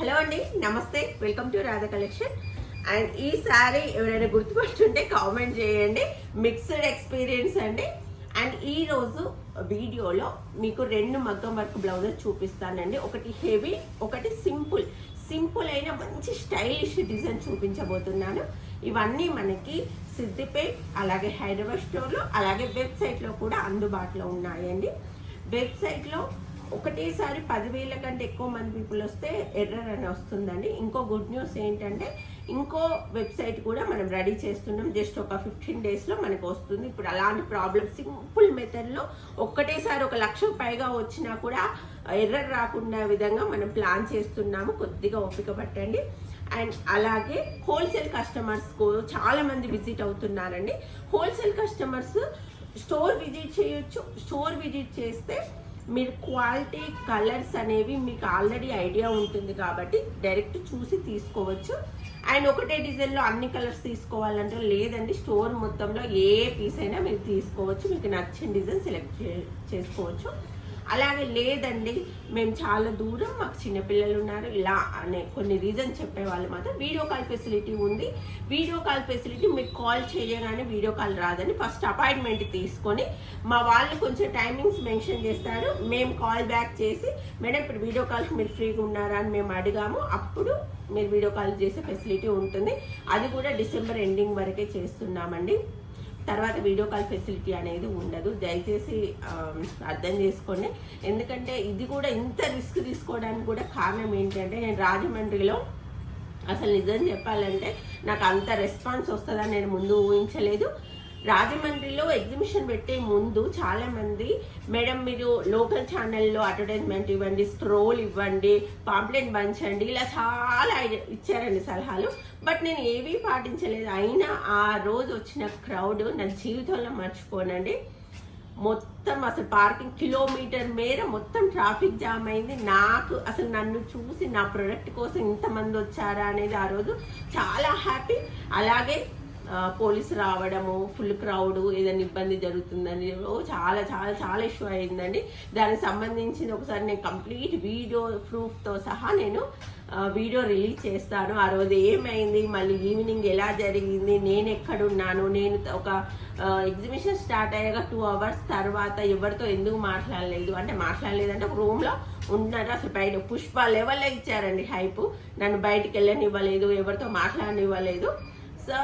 Hello అండి నమస్తే. Welcome to Radha collection and ఈ సారీ ఎవరైనా గుర్తుపడుతుంటే కామెంట్ చేయండి. మిక్స్డ్ ఎక్స్పీరియన్స్ అండి. అండ్ ఈరోజు వీడియోలో మీకు రెండు మగ్గం వర్క్ బ్లౌజెస్ చూపిస్తానండి. ఒకటి హెవీ ఒకటి సింపుల్. సింపుల్ అయిన మంచి స్టైలిష్ డిజైన్ చూపించబోతున్నాను. ఇవన్నీ మనకి సిద్దిపేట్ అలాగే హైదరాబాద్ స్టోర్లో అలాగే వెబ్సైట్లో కూడా అందుబాటులో ఉన్నాయండి. వెబ్సైట్లో ఒకటేసారి పదివేల కంటే ఎక్కువ మంది పీపుల్ వస్తే ఎర్రర్ అని వస్తుందండి ఇంకో గుడ్ న్యూస్ ఏంటంటే ఇంకో వెబ్సైట్ కూడా మనం రెడీ చేస్తున్నాం. జస్ట్ ఒక ఫిఫ్టీన్ డేస్లో మనకు వస్తుంది. ఇప్పుడు అలాంటి ప్రాబ్లమ్ సింపుల్ మెథడ్లో ఒక్కటేసారి ఒక లక్ష పైగా వచ్చినా కూడా ఎర్రర్ రాకుండా విధంగా మనం ప్లాన్ చేస్తున్నాము. కొద్దిగా ఓపిక పట్టండి. అండ్ అలాగే హోల్సేల్ కస్టమర్స్కు చాలామంది విజిట్ అవుతున్నారండి. హోల్సేల్ కస్టమర్స్ స్టోర్ విజిట్ చేయొచ్చు. స్టోర్ విజిట్ చేస్తే మీరు క్వాలిటీ కలర్స్ అనేవి మీకు ఆల్రెడీ ఐడియా ఉంటుంది కాబట్టి డైరెక్ట్ చూసి తీసుకోవచ్చు. అండ్ ఒకటే డిజైన్లో అన్ని కలర్స్ తీసుకోవాలంటే లేదండి స్టోర్ మొత్తంలో ఏ పీస్ అయినా మీరు తీసుకోవచ్చు. మీకు నచ్చిన డిజైన్ సెలెక్ట్ చేసుకోవచ్చు. అలాగే లేదండి మేము చాలా దూరం మాకు చిన్నపిల్లలు ఉన్నారు ఇలా అనే కొన్ని రీజన్ చెప్పే వాళ్ళు మాత్రం వీడియో కాల్ ఫెసిలిటీ ఉంది. వీడియో కాల్ ఫెసిలిటీ మీకు కాల్ చేయగానే వీడియో కాల్ రాదని ఫస్ట్ అపాయింట్మెంట్ తీసుకొని మా వాళ్ళు కొంచెం టైమింగ్స్ మెన్షన్ చేస్తారు. మేము కాల్ బ్యాక్ చేసి మేడం ఇప్పుడు వీడియో కాల్కి మీరు ఫ్రీగా ఉన్నారా? అని మేము అడిగాము. అప్పుడు మీరు వీడియో కాల్ చేసే ఫెసిలిటీ ఉంటుంది. అది కూడా డిసెంబర్ ఎండింగ్ వరకే చేస్తున్నామండి. తర్వాత వీడియో కాల్ ఫెసిలిటీ అనేది ఉండదు. దయచేసి అర్థం చేసుకోండి. ఎందుకంటే ఇది కూడా ఇంత రిస్క్ తీసుకోవడానికి కూడా కారణం ఏంటంటే నేను రాజమండ్రిలో అసలు నిజం చెప్పాలంటే నాకు అంత రెస్పాన్స్ వస్తుందని నేను ముందు ఊహించలేదు. రాజమండ్రిలో ఎగ్జిబిషన్ పెట్టే ముందు చాలామంది మేడం మీరు లోకల్ ఛానల్లో అడ్వర్టైజ్మెంట్ ఇవ్వండి స్క్రోల్ ఇవ్వండి పాంప్లెట్ పంచండి ఇలా చాలా ఇచ్చారండి సలహాలు. బట్ నేను ఏవీ పాటించలేదు. అయినా ఆ రోజు వచ్చిన క్రౌడ్ నా జీవితంలో మర్చిపోనండి. మొత్తం అసలు పార్కింగ్ కిలోమీటర్ మేర మొత్తం ట్రాఫిక్ జామ్ అయింది. నాకు అసలు నన్ను చూసి నా ప్రొడక్ట్ కోసం ఇంతమంది వచ్చారా అనేది ఆ రోజు చాలా హ్యాపీ. అలాగే పోలీసు రావడము ఫుల్ క్రౌడ్ ఏదైనా ఇబ్బంది జరుగుతుందని చాలా చాలా చాలా ఇష్యూ అయిందండి. దానికి సంబంధించిన ఒకసారి నేను కంప్లీట్ వీడియో ప్రూఫ్తో సహా నేను వీడియో రిలీజ్ చేస్తాను. ఆ రోజు ఏమైంది? మళ్ళీ ఈవినింగ్ ఎలా జరిగింది? నేను ఎక్కడున్నాను? నేను ఒక ఎగ్జిబిషన్ స్టార్ట్ అయ్యాక టూ అవర్స్ తర్వాత ఎవరితో ఎందుకు మాట్లాడలేదు? అంటే మాట్లాడలేదంటే ఒక రూమ్లో ఉన్నారు. అసలు బయట పుష్ప లెవెల్లో ఇచ్చారండి హైపు. నన్ను బయటికి వెళ్ళనివ్వలేదు ఎవరితో మాట్లాడనివ్వలేదు. సో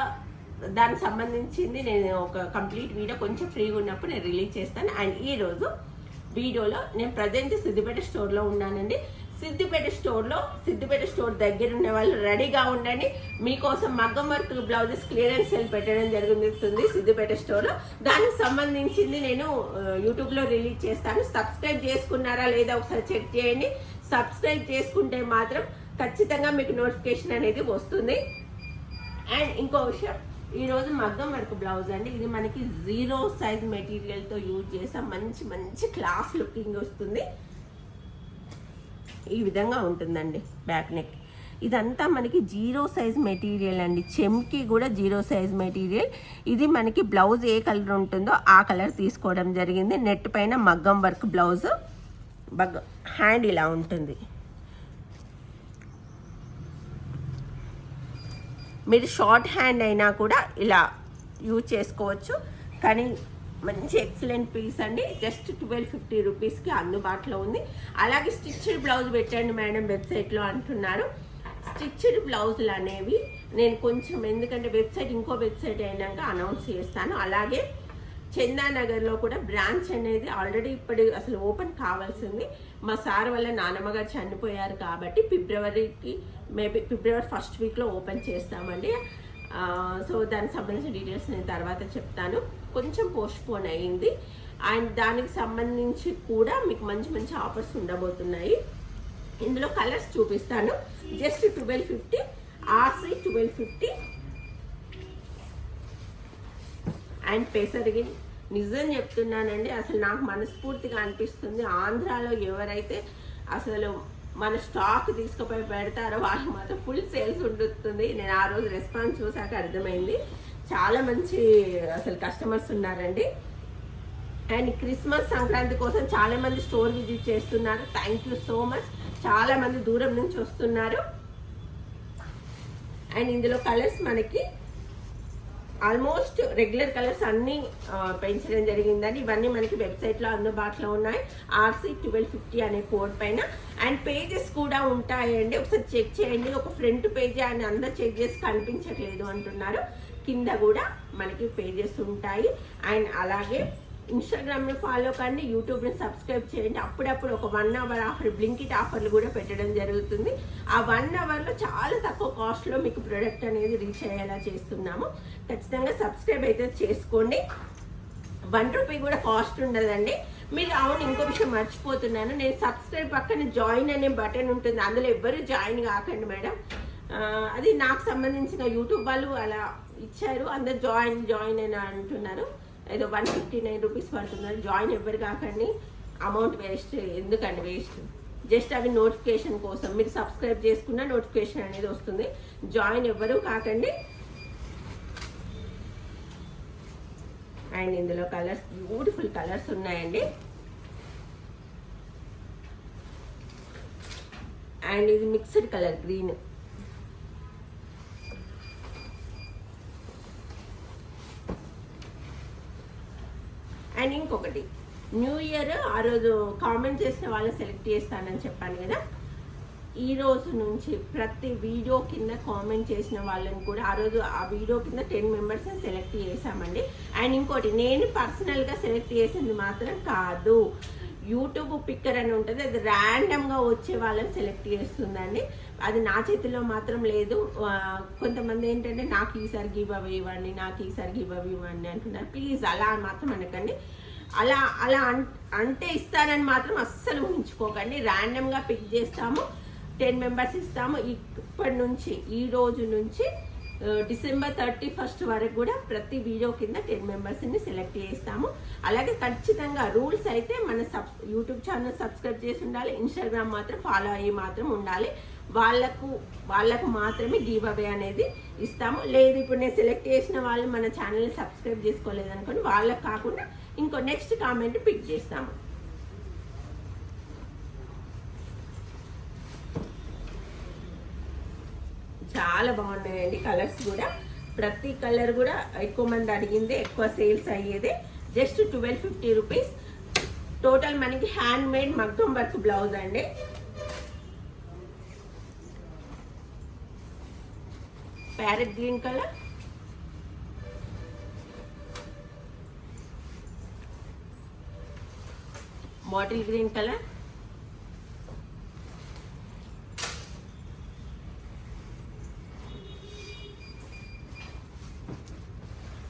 దానికి సంబంధించింది నేను ఒక కంప్లీట్ వీడియో కొంచెం ఫ్రీగా ఉన్నప్పుడు నేను రిలీజ్ చేస్తాను. అండ్ ఈ రోజు వీడియోలో నేను ప్రజెంట్ సిద్దిపేట స్టోర్లో ఉన్నానండి. సిద్దిపేట స్టోర్లో సిద్దిపేట స్టోర్ దగ్గర ఉన్న వాళ్ళు రెడీగా ఉండండి. మీకోసం మగ్గం వర్క్ బ్లౌజెస్ క్లియరెన్స్ సేల్ పెట్టడం జరుగుతుంది సిద్దిపేట స్టోర్లో దానికి సంబంధించింది నేను యూట్యూబ్లో రిలీజ్ చేస్తాను. సబ్స్క్రైబ్ చేసుకున్నారా లేదా ఒకసారి చెక్ చేయండి. సబ్స్క్రైబ్ చేసుకుంటే మాత్రం ఖచ్చితంగా మీకు నోటిఫికేషన్ అనేది వస్తుంది. అండ్ ఇంకో విషయం ఈ రోజు మగ్గం వర్క్ బ్లౌజ్ అండి. ఇది మనకి జీరో సైజ్ మెటీరియల్తో యూజ్ చేసాం మంచి మంచి క్లాస్ లుకింగ్ వస్తుంది. ఈ విధంగా ఉంటుందండి బ్యాక్ నెక్. ఇదంతా మనకి జీరో సైజ్ మెటీరియల్ అండి. చెమ్కి కూడా జీరో సైజ్ మెటీరియల్. ఇది మనకి బ్లౌజ్ ఏ కలర్ ఉంటుందో ఆ కలర్ తీసుకోవడం జరిగింది. నెట్ పైన మగ్గం వర్క్ బ్లౌజ్. బగ్గ హ్యాండ్ ఇలా ఉంటుంది. మీరు షార్ట్ హ్యాండ్ అయినా కూడా ఇలా యూజ్ చేసుకోవచ్చు. కానీ మంచి ఎక్సలెంట్ పీస్ అండి. జస్ట్ ట్వెల్వ్ ఫిఫ్టీ రూపీస్కి అందుబాటులో ఉంది. అలాగే స్టిచ్డ్ బ్లౌజ్ పెట్టండి మేడం వెబ్సైట్లో అంటున్నారు. స్టిచ్డ్ బ్లౌజులు అనేవి నేను కొంచెం ఎందుకంటే వెబ్సైట్ ఇంకో వెబ్సైట్ అయినాక అనౌన్స్ చేస్తాను. అలాగే చందానగర్లో కూడా బ్రాంచ్ అనేది ఆల్రెడీ ఇప్పుడు అసలు ఓపెన్ కావాల్సింది. మా సార్ వల్ల నానమ్మగారు చనిపోయారు కాబట్టి ఫిబ్రవరికి మేబీ ఫిబ్రవరి ఫస్ట్ వీక్లో ఓపెన్ చేస్తామండి. సో దానికి సంబంధించిన డీటెయిల్స్ నేను తర్వాత చెప్తాను. కొంచెం పోస్ట్ పోన్ అయ్యింది. అండ్ దానికి సంబంధించి కూడా మీకు మంచి మంచి ఆఫర్స్ ఉండబోతున్నాయి. ఇందులో కలర్స్ చూపిస్తాను. Just twelve fifty RC twelve fifty. And పెసరిగి నిజం చెప్తున్నానండి అసలు నాకు మనస్ఫూర్తిగా అనిపిస్తుంది. ఆంధ్రాలో ఎవరైతే అసలు మన స్టాక్ తీసుకుపోయి పెడతారో వాళ్ళు మాత్రం ఫుల్ సేల్స్ ఉంటుంది నేను ఆ రోజు రెస్పాన్స్ చూసాక అర్థమైంది. చాలా మంచి అసలు కస్టమర్స్ ఉన్నారండి. అండ్ క్రిస్మస్ సంక్రాంతి కోసం చాలా మంది స్టోర్ విజిట్ చేస్తున్నారు. థ్యాంక్ యూ సో మచ్ చాలా మంది దూరం నుంచి వస్తున్నారు. అండ్ ఇందులో కలర్స్ మనకి ఆల్మోస్ట్ రెగ్యులర్ కలర్స్ అన్నీ పెంచడం జరిగిందండి. ఇవన్నీ మనకి వెబ్సైట్లో అందుబాటులో ఉన్నాయి. ఆర్సీ ట్వెల్వ్ ఫిఫ్టీ అనే కోడ్ పైన. అండ్ పేజెస్ కూడా ఉంటాయండి. ఒకసారి చెక్ చేయండి. ఒక ఫ్రంట్ పేజ్ అని అందరు చెక్ చేసి కనిపించట్లేదు అంటున్నారు. కింద కూడా మనకి పేజెస్ ఉంటాయి. అండ్ అలాగే ఇన్స్టాగ్రామ్ని ఫాలో కండి యూట్యూబ్ని సబ్స్క్రైబ్ చేయండి. అప్పుడప్పుడు ఒక వన్ అవర్ ఆఫర్ బ్లింకిట్ ఆఫర్లు కూడా పెట్టడం జరుగుతుంది. ఆ వన్ అవర్లో చాలా తక్కువ కాస్ట్లో మీకు ప్రొడక్ట్ అనేది రీచ్ అయ్యేలా చేస్తున్నాము. ఖచ్చితంగా సబ్స్క్రైబ్ అయితే చేసుకోండి. వన్ రూపీ కూడా కాస్ట్ ఉండదండి. మీరు అవును ఇంకో విషయం మర్చిపోతున్నాను. నేను సబ్స్క్రైబ్ పక్కన జాయిన్ అనే బటన్ ఉంటుంది. అందులో ఎవ్వరు జాయిన్ కాకండి మేడం. అది నాకు సంబంధించిన యూట్యూబ్ వాళ్ళు అలా ఇచ్చారు. అందరు జాయిన్ జాయిన్ అని అంటున్నారు. ఏదో వన్ ఫిఫ్టీ నైన్ రూపీస్ పడుతుందని జాయిన్ ఎవ్వరు కాకండి. అమౌంట్ వేస్ట్ ఎందుకండి వేస్ట్ జస్ట్ అవి నోటిఫికేషన్ కోసం. మీరు సబ్స్క్రైబ్ చేసుకున్న నోటిఫికేషన్ అనేది వస్తుంది. జాయిన్ ఎవ్వరు కాకండి. అండ్ ఇందులో కలర్స్ బ్యూటిఫుల్ కలర్స్ ఉన్నాయండి. అండ్ ఇది మిక్స్డ్ కలర్ గ్రీన్ అండ్ ఇంకొకటి న్యూ ఇయర్ ఆ రోజు కామెంట్ చేసిన వాళ్ళు సెలెక్ట్ చేస్తానని చెప్పాను కదా. ఈ రోజు నుంచి ప్రతి వీడియో కింద కామెంట్ చేసిన వాళ్ళని కూడా ఆ రోజు ఆ వీడియో కింద టెన్ మెంబర్స్ని సెలెక్ట్ చేశామండి. అండ్ ఇంకోటి నేను పర్సనల్గా సెలెక్ట్ చేసింది మాత్రం కాదు. యూట్యూబ్ పిక్కర్ అని ఉంటుంది. అది ర్యాండమ్గా వచ్చే వాళ్ళని సెలెక్ట్ చేస్తుందండి. అది నా చేతిలో మాత్రం లేదు. కొంతమంది ఏంటంటే నాకు ఈసారి గివ్ అవి ఇవ్వండి నాకు ఈసారి గివ్ అవి ఇవ్వండి అంటున్నారు. ప్లీజ్ అలా మాత్రం అనకండి. అలా అలా అన్- అంటే ఇస్తానని మాత్రం అస్సలు ఊహించుకోకండి. ర్యాండమ్గా పిక్ చేస్తాము. టెన్ మెంబర్స్ ఇస్తాము. ఇప్పటి నుంచి ఈ రోజు నుంచి డిసెంబర్ థర్టీ ఫస్ట్ వరకు కూడా ప్రతి వీడియో కింద టెన్ మెంబర్స్ని సెలెక్ట్ చేస్తాము. అలాగే ఖచ్చితంగా రూల్స్ అయితే మన సబ్ యూట్యూబ్ ఛానల్ సబ్స్క్రైబ్ చేసి ఉండాలి. ఇన్స్టాగ్రామ్ మాత్రం ఫాలో అయ్యి మాత్రం ఉండాలి. వాళ్ళకు వాళ్ళకు మాత్రమే గివ్ అవే అనేది ఇస్తాము. లేదు ఇప్పుడు నేను సెలెక్ట్ చేసిన వాళ్ళు మన ఛానల్ని సబ్స్క్రైబ్ చేసుకోలేదు అనుకోండి వాళ్ళకు కాకుండా ఇంకో నెక్స్ట్ కామెంట్ పిక్ చేస్తాము. చాలా బాగున్నాయండి కలర్స్ కూడా. ప్రతి కలర్ కూడా ఎక్కువ మంది అడిగిందే ఎక్కువ sales అయ్యేదే. Just twelve fifty rupees total మనకి హ్యాండ్ మేడ్ మగ్గం వర్క్ బ్లౌజ్ అండి. Parrot green colour bottle green colour.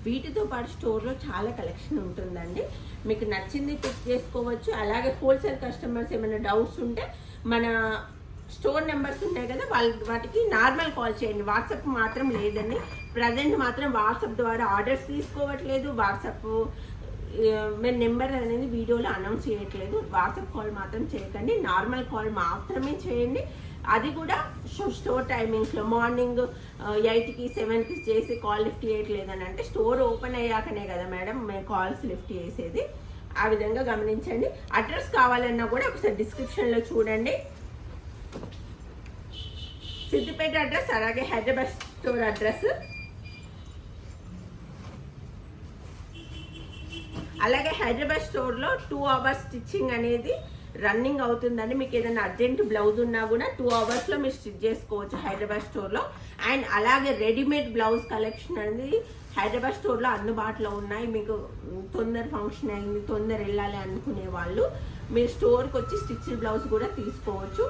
వీటితో పాటు స్టోర్లో చాలా కలెక్షన్ ఉంటుందండి. మీకు నచ్చింది పిక్ చేసుకోవచ్చు. అలాగే హోల్సేల్ కస్టమర్స్ ఏమైనా డౌట్స్ ఉంటే మన స్టోర్ నెంబర్స్ ఉన్నాయి కదా వాళ్ళ వాటికి నార్మల్ కాల్ చేయండి. వాట్సాప్ మాత్రం లేదండి. ప్రజెంట్ మాత్రం వాట్సాప్ ద్వారా ఆర్డర్స్ తీసుకోవట్లేదు. వాట్సాప్ మేము నెంబర్ అనేది వీడియోలో అనౌన్స్ చేయట్లేదు. వాట్సాప్ కాల్ మాత్రం చేయకండి. నార్మల్ కాల్ మాత్రమే చేయండి. అది కూడా షో- స్టోర్ టైమింగ్స్లో మార్నింగ్ ఎయిట్కి సెవెన్కి చేసి కాల్ లిఫ్ట్ చేయట్లేదని అంటే స్టోర్ ఓపెన్ అయ్యాకనే కదా మేడం మేము కాల్స్ లిఫ్ట్ చేసేది. ఆ విధంగా గమనించండి. అడ్రస్ కావాలన్నా కూడా ఒకసారి డిస్క్రిప్షన్లో చూడండి. సిద్దిపేట అడ్రస్ అలాగే హైదరాబాద్ స్టోర్ అడ్రస్. అలాగే హైదరాబాద్ స్టోర్లో టూ అవర్స్ స్టిచ్చింగ్ అనేది రన్నింగ్ అవుతుందండి. మీకు ఏదైనా అర్జెంట్ బ్లౌజ్ ఉన్నా కూడా టూ అవర్స్లో మీరు స్టిచ్ చేసుకోవచ్చు హైదరాబాద్ స్టోర్లో. అండ్ అలాగే రెడీమేడ్ బ్లౌజ్ కలెక్షన్ అనేది హైదరాబాద్ స్టోర్లో అందుబాటులో ఉన్నాయి. మీకు తొందర ఫంక్షన్ అయింది తొందర వెళ్ళాలి అనుకునే వాళ్ళు మీరు స్టోర్కి వచ్చి స్టిచ్డ్ బ్లౌజ్ కూడా తీసుకోవచ్చు.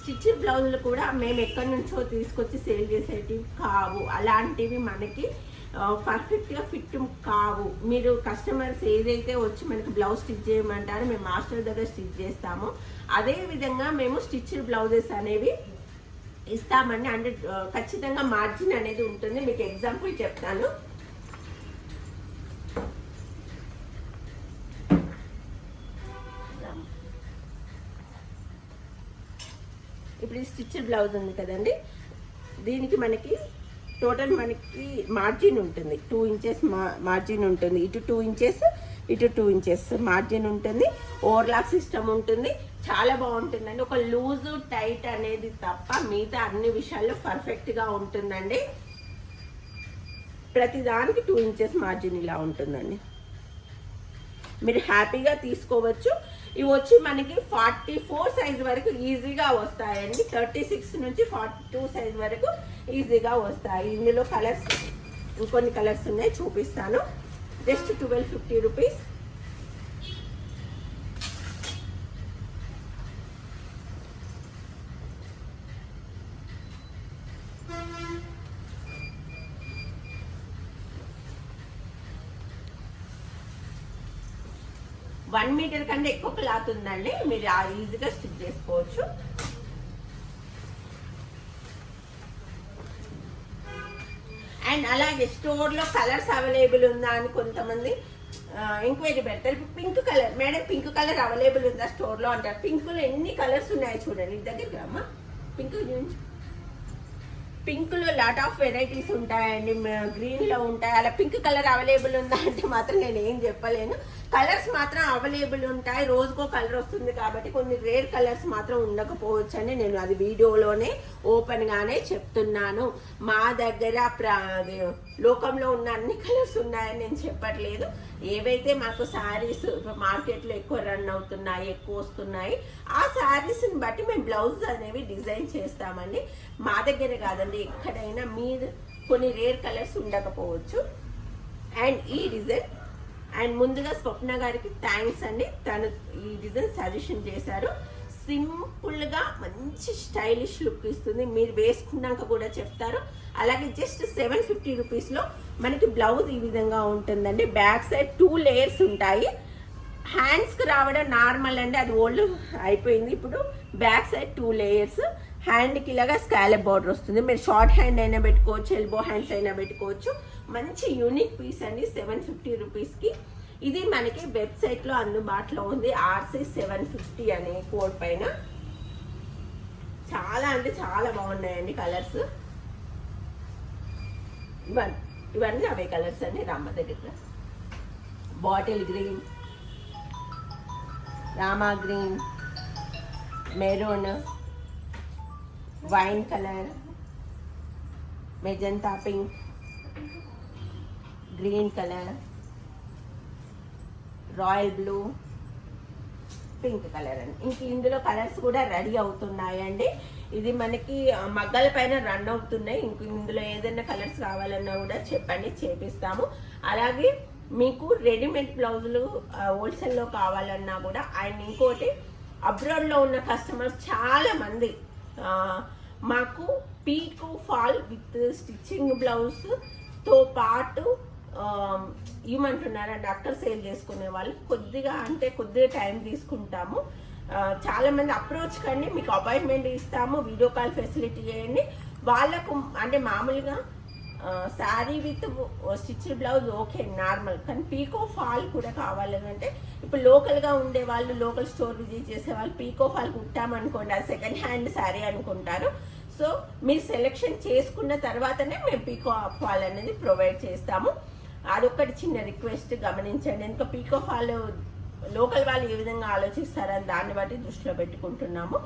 స్టిచ్డ్ బ్లౌజులు కూడా మేము ఎక్కడి నుంచో తీసుకొచ్చి సేల్ చేసేటివి కావు. అలాంటివి మనకి పర్ఫెక్ట్గా ఫిట్ కావు. మీరు కస్టమర్స్ ఏదైతే వచ్చి మనకి బ్లౌజ్ స్టిచ్ చేయమంటారో మేము మాస్టర్ దగ్గర స్టిచ్ చేస్తాము. అదే విధంగా మేము స్టిచ్డ్ బ్లౌజెస్ అనేవి ఇస్తామండి. అంటే ఖచ్చితంగా మార్జిన్ అనేది ఉంటుంది. మీకు ఎగ్జాంపుల్ చెప్తాను. ఇప్పుడు స్టిచ్డ్ బ్లౌజ్ ఉంది కదండి. దీనికి మనకి టోటల్ మనకి మార్జిన్ ఉంటుంది. టూ ఇంచెస్ మార్జిన్ ఉంటుంది. ఇటు టూ ఇంచెస్ ఇటు టూ ఇంచెస్ మార్జిన్ ఉంటుంది. ఓవర్లాక్ సిస్టమ్ ఉంటుంది. చాలా బాగుంటుందండి. ఒక లూజ్ టైట్ అనేది తప్ప మిగతా అన్ని విషయాల్లో పర్ఫెక్ట్గా ఉంటుందండి. ప్రతి దానికి టూ ఇంచెస్ మార్జిన్ ఇలా ఉంటుందండి. మీరు హ్యాపీగా తీసుకోవచ్చు. ఇవి వచ్చి మనకి ఫార్టీ ఫోర్ సైజ్ వరకు ఈజీగా వస్తాయండి. థర్టీ సిక్స్ నుంచి ఫార్టీ టూ సైజ్ వరకు ఈజీగా వస్తాయి. ఇందులో కలర్స్ ఇంకొన్ని కలర్స్ ఉన్నాయి చూపిస్తాను. Just twelve fifty rupees. One metre కంటే ఎక్కువ క్లాత్ ఉందండి. మీరు ఆ ఈజీగా స్టిచ్ చేసుకోవచ్చు. అండ్ అలాగే స్టోర్లో కలర్స్ అవైలబుల్ ఉందా అని కొంతమంది ఎంక్వైరీ పెడతారు. ఇప్పుడు pink colour madam pink colour available ఉందా స్టోర్లో అంటారు. పింక్లో ఎన్ని కలర్స్ ఉన్నాయో చూడండి. దగ్గరికి అమ్మ పింక్ చూపించు పింక్లో లాట్ ఆఫ్ వెరైటీస్ ఉంటాయండి. గ్రీన్లో ఉంటాయి. అలా పింక్ కలర్ అవైలబుల్ ఉందా అంటే మాత్రం నేను ఏం చెప్పలేను. కలర్స్ మాత్రం అవైలబుల్ ఉంటాయి. రోజుకో కలర్ వస్తుంది కాబట్టి కొన్ని రేర్ కలర్స్ మాత్రం ఉండకపోవచ్చు అని నేను అది వీడియోలోనే ఓపెన్గానే చెప్తున్నాను. మా దగ్గర ప్రా లోకంలో ఉన్న అన్ని కలర్స్ ఉన్నాయని నేను చెప్పట్లేదు. ఏవైతే మాకు శారీస్ మార్కెట్లో ఎక్కువ రన్ అవుతున్నాయి ఎక్కువ వస్తున్నాయి ఆ శారీస్ని బట్టి మేము బ్లౌజ్ అనేవి డిజైన్ చేస్తామండి. మా దగ్గర కాదండి ఎక్కడైనా మీరు కొన్ని రేర్ కలర్స్ ఉండకపోవచ్చు. అండ్ ఈ డిజైన్ అండ్ ముందుగా స్వప్న గారికి థ్యాంక్స్ అండి. తను ఈ డిజైన్ సజెషన్ చేశారు. సింపుల్గా మంచి స్టైలిష్ లుక్ ఇస్తుంది. మీరు వేసుకున్నాక కూడా చెప్తారు. అలాగే జస్ట్ సెవెన్ ఫిఫ్టీ రూపీస్లో మనకి బ్లౌజ్ ఈ విధంగా ఉంటుందండి. బ్యాక్ సైడ్ టూ లేయర్స్ ఉంటాయి. హ్యాండ్స్కి రావడం నార్మల్ అండి. అది ఓల్డ్ అయిపోయింది ఇప్పుడు. Back side two layers. హ్యాండ్కి ఇలాగా స్కాలప్ బార్డర్ వస్తుంది. మీరు షార్ట్ హ్యాండ్ అయినా పెట్టుకోవచ్చు ఎల్బో హ్యాండ్స్ అయినా పెట్టుకోవచ్చు. మంచి యూనిక్ పీస్ అండి సెవెన్ ఫిఫ్టీ రూపీస్కి ఇది మనకి వెబ్సైట్లో అందుబాటులో ఉంది. ఆర్సీ సెవెన్ ఫిఫ్టీ అనే కోడ్ పైన. చాలా అంటే చాలా బాగున్నాయండి కలర్స్. ఇవన్నీ ఇవన్నీ అవే కలర్స్ అండి రామ దగ్గర bottle green Rama green maroon wine colour magenta pink green colour royal blue pink colour అండి. ఇంక ఇందులో కలర్స్ కూడా రెడీ అవుతున్నాయండి. ఇది మనకి మగ్గల పైన రన్ అవుతున్నాయి. ఇంక ఇందులో ఏదైనా కలర్స్ కావాలన్నా కూడా చెప్పండి చేపిస్తాము. అలాగే మీకు రెడీమేడ్ బ్లౌజులు హోల్సేల్లో కావాలన్నా కూడా అండ్ ఇంకోటి అబ్రాడ్లో ఉన్న కస్టమర్స్ చాలామంది మాకు పీకు ఫాల్ విత్ స్టిచ్చింగ్ బ్లౌజ్తో పాటు ఆ, డాక్టర్ అక్కడ సేల్ చేసుకునే వాళ్ళు. కొద్దిగా అంటే కొద్దిగా టైం తీసుకుంటాము. చాలామంది అప్రోచ్ కండి మీకు అపాయింట్మెంట్ ఇస్తాము వీడియో కాల్ ఫెసిలిటీ చేయండి. వాళ్ళకు అంటే మామూలుగా sari with stitch blouse okay normal. కానీ పీకో ఫాల్ కూడా కావాలని అంటే ఇప్పుడు లోకల్గా ఉండే వాళ్ళు లోకల్ స్టోర్ విజిట్ చేసే వాళ్ళు పీకో ఫాల్ కుట్టామనుకోండి అది సెకండ్ హ్యాండ్ శారీ అనుకుంటారు. సో మీరు సెలెక్షన్ చేసుకున్న తర్వాతనే మేము పీకో ఫాల్ అనేది ప్రొవైడ్ చేస్తాము. అదొక్కటి చిన్న రిక్వెస్ట్ గమనించండి. ఎందుకంటే పీకో ఫాల్ లోకల్ వాళ్ళు ఏ విధంగా ఆలోచిస్తారని దాన్ని బట్టి దృష్టిలో పెట్టుకుంటున్నాము.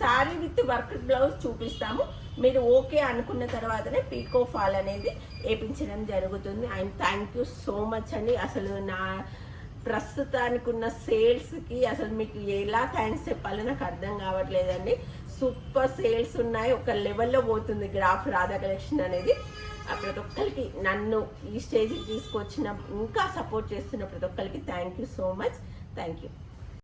శారీ విత్ వర్క్ బ్లౌజ్ చూపిస్తాము. మీరు ఓకే అనుకున్న తర్వాతనే పీకో ఫాల్ అనేది వేపించడం జరుగుతుంది. And thank you so much అండి. అసలు నా ప్రస్తుతానికి ఉన్న సేల్స్కి అసలు మీకు ఎలా థ్యాంక్స్ చెప్పాలో నాకు అర్థం కావట్లేదండి. సూపర్ సేల్స్ ఉన్నాయి. ఒక లెవెల్లో పోతుంది గ్రాఫ్ రాధా కలెక్షన్ అనేది. ప్రతి ఒక్కరికి నన్ను ఈ స్టేజ్కి తీసుకొచ్చిన ఇంకా సపోర్ట్ చేస్తున్న ప్రతి ఒక్కరికి thank you so much thank you